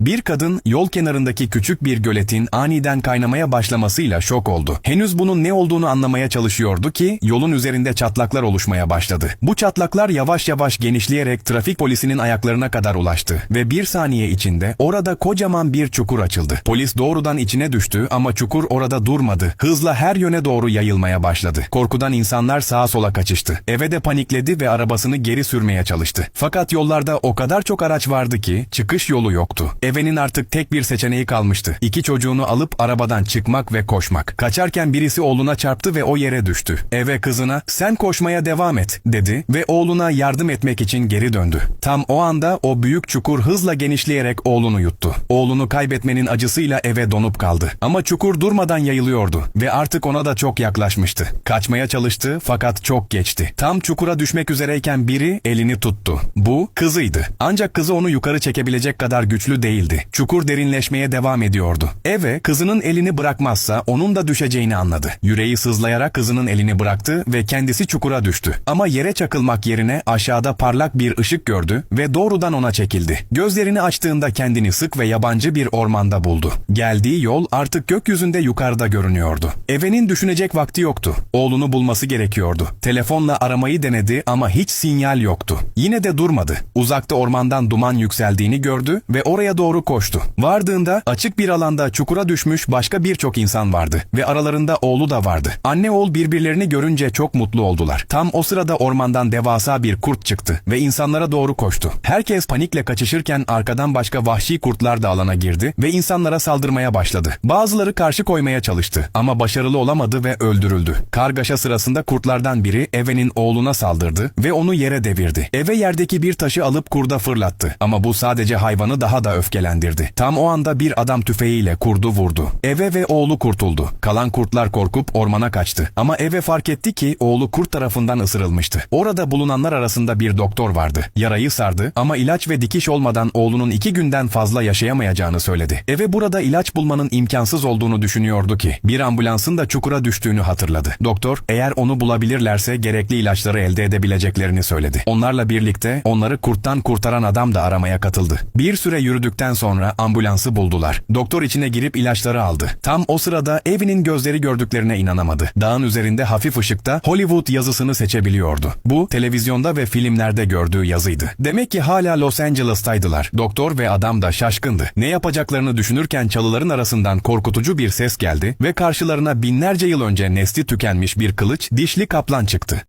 Bir kadın yol kenarındaki küçük bir göletin aniden kaynamaya başlamasıyla şok oldu. Henüz bunun ne olduğunu anlamaya çalışıyordu ki yolun üzerinde çatlaklar oluşmaya başladı. Bu çatlaklar yavaş yavaş genişleyerek trafik polisinin ayaklarına kadar ulaştı ve bir saniye içinde orada kocaman bir çukur açıldı. Polis doğrudan içine düştü ama çukur orada durmadı. Hızla her yöne doğru yayılmaya başladı. Korkudan insanlar sağa sola kaçıştı. Eve de panikledi ve arabasını geri sürmeye çalıştı. Fakat yollarda o kadar çok araç vardı ki çıkış yolu yoktu. Eve'nin artık tek bir seçeneği kalmıştı. İki çocuğunu alıp arabadan çıkmak ve koşmak. Kaçarken birisi oğluna çarptı ve o yere düştü. Eve kızına sen koşmaya devam et dedi ve oğluna yardım etmek için geri döndü. Tam o anda o büyük çukur hızla genişleyerek oğlunu yuttu. Oğlunu kaybetmenin acısıyla eve donup kaldı. Ama çukur durmadan yayılıyordu ve artık ona da çok yaklaşmıştı. Kaçmaya çalıştı fakat çok geçti. Tam çukura düşmek üzereyken biri elini tuttu. Bu kızıydı. Ancak kızı onu yukarı çekebilecek kadar güçlü değildi. Çukur derinleşmeye devam ediyordu. Eve kızının elini bırakmazsa onun da düşeceğini anladı. Yüreği sızlayarak kızının elini bıraktı ve kendisi çukura düştü. Ama yere çakılmak yerine aşağıda parlak bir ışık gördü ve doğrudan ona çekildi. Gözlerini açtığında kendini sık ve yabancı bir ormanda buldu. Geldiği yol artık gökyüzünde yukarıda görünüyordu. Eve'nin düşünecek vakti yoktu. Oğlunu bulması gerekiyordu. Telefonla aramayı denedi ama hiç sinyal yoktu. Yine de durmadı. Uzakta ormandan duman yükseldiğini gördü ve oraya doğru koştu. Vardığında açık bir alanda çukura düşmüş başka birçok insan vardı ve aralarında oğlu da vardı. Anne oğul birbirlerini görünce çok mutlu oldular. Tam o sırada ormandan devasa bir kurt çıktı ve insanlara doğru koştu. Herkes panikle kaçışırken arkadan başka vahşi kurtlar da alana girdi ve insanlara saldırmaya başladı. Bazıları karşı koymaya çalıştı ama başarılı olamadı ve öldürüldü. Kargaşa sırasında kurtlardan biri Eve'nin oğluna saldırdı ve onu yere devirdi. Eve yerdeki bir taşı alıp kurda fırlattı ama bu sadece hayvanı daha da öfkelendirdi. Tam o anda bir adam tüfeğiyle kurdu vurdu. Eve ve oğlu kurtuldu. Kalan kurtlar korkup ormana kaçtı. Ama Eve fark etti ki oğlu kurt tarafından ısırılmıştı. Orada bulunanlar arasında bir doktor vardı. Yarayı sardı ama ilaç ve dikiş olmadan oğlunun iki günden fazla yaşayamayacağını söyledi. Eve burada ilaç bulmanın imkansız olduğunu düşünüyordu ki bir ambulansın da çukura düştüğünü hatırladı. Doktor eğer onu bulabilirlerse gerekli ilaçları elde edebileceklerini söyledi. Onlarla birlikte onları kurttan kurtaran adam da aramaya katıldı. Bir süre yürüdükten sonra ambulansı buldular. Doktor içine girip ilaçları aldı. Tam o sırada Evi'nin gözleri gördüklerine inanamadı. Dağın üzerinde hafif ışıkta Hollywood yazısını seçebiliyordu. Bu televizyonda ve filmlerde gördüğü yazıydı. Demek ki hala Los Angeles'taydılar. Doktor ve adam da şaşkındı. Ne yapacaklarını düşünürken çalıların arasından korkutucu bir ses geldi ve karşılarına binlerce yıl önce nesli tükenmiş bir kılıç dişli kaplan çıktı.